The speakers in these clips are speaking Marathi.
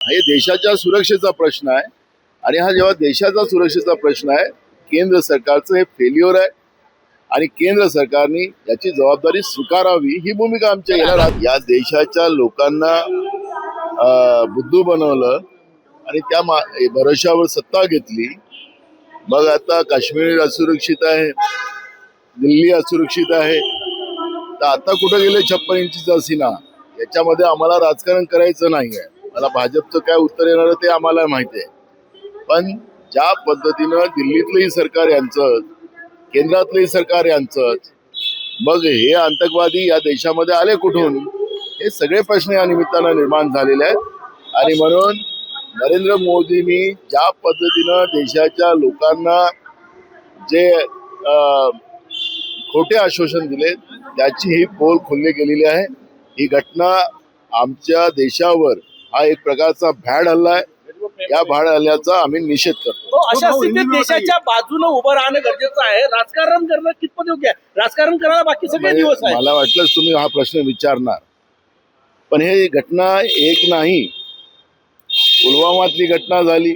हे देशाच्या सुरक्षेचा प्रश्न आहे. आणि हा जेव्हा देशाचा सुरक्षेचा प्रश्न आहे केंद्र सरकारचं हे फेल्युअर आहे. आणि केंद्र सरकारने याची जबाबदारी स्वीकारावी ही भूमिका आमच्या येणार या देशाच्या लोकांना बुद्धू बनवलं आणि त्या मा भरोशावर सत्ता घेतली. मग आता काश्मीर असुरक्षित आहे दिल्ली असुरक्षित आहे. तर आता कुठं गेले छप्पन इंचीचा सीना? याच्यामध्ये आम्हाला राजकारण करायचं नाही आहे मला भाजपचं काय उत्तर येणार ते आम्हाला माहिती आहे. पण ज्या पद्धतीनं दिल्लीतलंही सरकार यांचं केंद्रातलंही सरकार यांचंच मग हे आतंकवादी या देशामध्ये आले कुठून? हे सगळे प्रश्न या निमित्तानं निर्माण झालेले आहेत. आणि म्हणून नरेंद्र मोदींनी ज्या पद्धतीनं देशाच्या लोकांना जे अं, खोटे आश्वासन दिले त्याची ही पोल खोलली गेलेली आहे. ही घटना आमच्या देशावर हा एक प्रकारचा भॅड हल्ला आहे. या भाड हल्ल्याचा आम्ही निषेध करतो. तो अशा स्थितीत देशाच्या बाजूने उभं राहणं गरजेचं आहे. राजकारण करणं कितपत योग्य आहे? राजकारण करायला बाकी सगळे दिवस म्हणजे आहे मला वाटलं तुम्ही हा प्रश्न विचारणार. पण हे घटना एक नाही. पुलवामातली घटना झाली.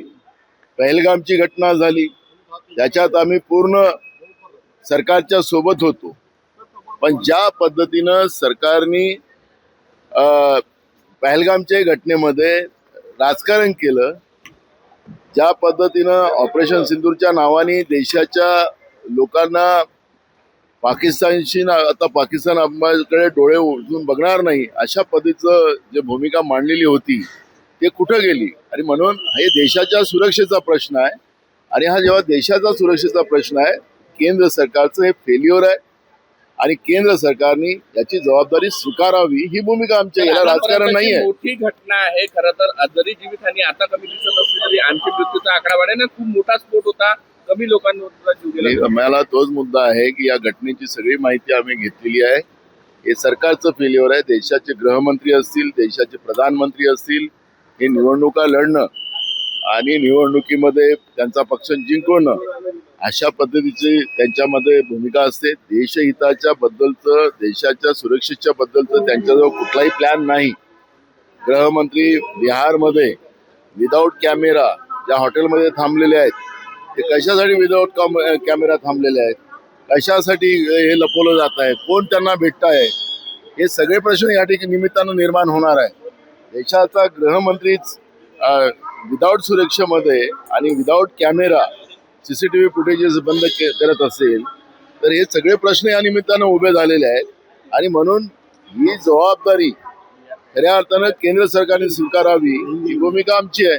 पहलगामची घटना झाली. त्याच्यात आम्ही पूर्ण सरकारच्या सोबत होतो. पण ज्या पद्धतीनं सरकारने अं, पहलगामच्या घटनेमध्ये राजकारण केलं. ज्या पद्धतीनं ऑपरेशन सिंदूरच्या नावाने देशाच्या लोकांना पाकिस्तानशी ना आता पाकिस्तान आम्हाकडे डोळे उचलून बघणार नाही अशा पद्धतीचं जे भूमिका मांडलेली होती ते कुठं गेली? आणि म्हणून हे देशाच्या सुरक्षेचा प्रश्न आहे. आणि हा जेव्हा देशाचा सुरक्षेचा प्रश्न आहे केंद्र सरकारचं हे फेल्युअर आहे. आणि केंद्र सरकारने याची जबाबदारी स्वीकारावी ही भूमिका आमच्या याला राजकारण नाही आहे मोठी घटना आहे खरं तर जरी जीवितहानी आता कमी दिसत असली तरी आणखी मृत्यूचा आकडा वाढेल ना खूप मोठा स्फोट होता कमी लोकांवर जीव गेला. मला तोच मुद्दा आहे की या घटनेची सगळी माहिती आम्ही घेतलेली आहे. हे सरकारचं फेल्युअर आहे. देशाचे गृहमंत्री असतील देशाचे प्रधानमंत्री असतील हे निवडणुका लढणं आणि निवडणुकीमध्ये त्यांचा पक्ष जिंकवणं अशा पद्धतीची त्यांच्यामध्ये भूमिका असते. देशहिताच्या बद्दलचं देशाच्या सुरक्षेच्या बद्दलचं त्यांच्याजवळ कुठलाही प्लॅन नाही. गृहमंत्री बिहारमध्ये विदाऊट कॅमेरा ज्या हॉटेलमध्ये थांबलेले आहेत ते कशासाठी विदाऊट कॅमेरा थांबलेले आहेत? कशासाठी हे लपवलं जात आहे? कोण त्यांना भेटत आहे हे सगळे प्रश्न या ठिकाणी निमित्तानं निर्माण होणार आहे. देशाचा गृहमंत्रीच विदाऊट सुरक्षेमध्ये आणि without camera C C T V footages बंद करत असेल तर हे सगळे प्रश्न या निमित्तानं उभे झालेले आहेत. आणि म्हणून ही जबाबदारी खऱ्या अर्थानं केंद्र सरकारने स्वीकारावी ही भूमिका आमची आहे.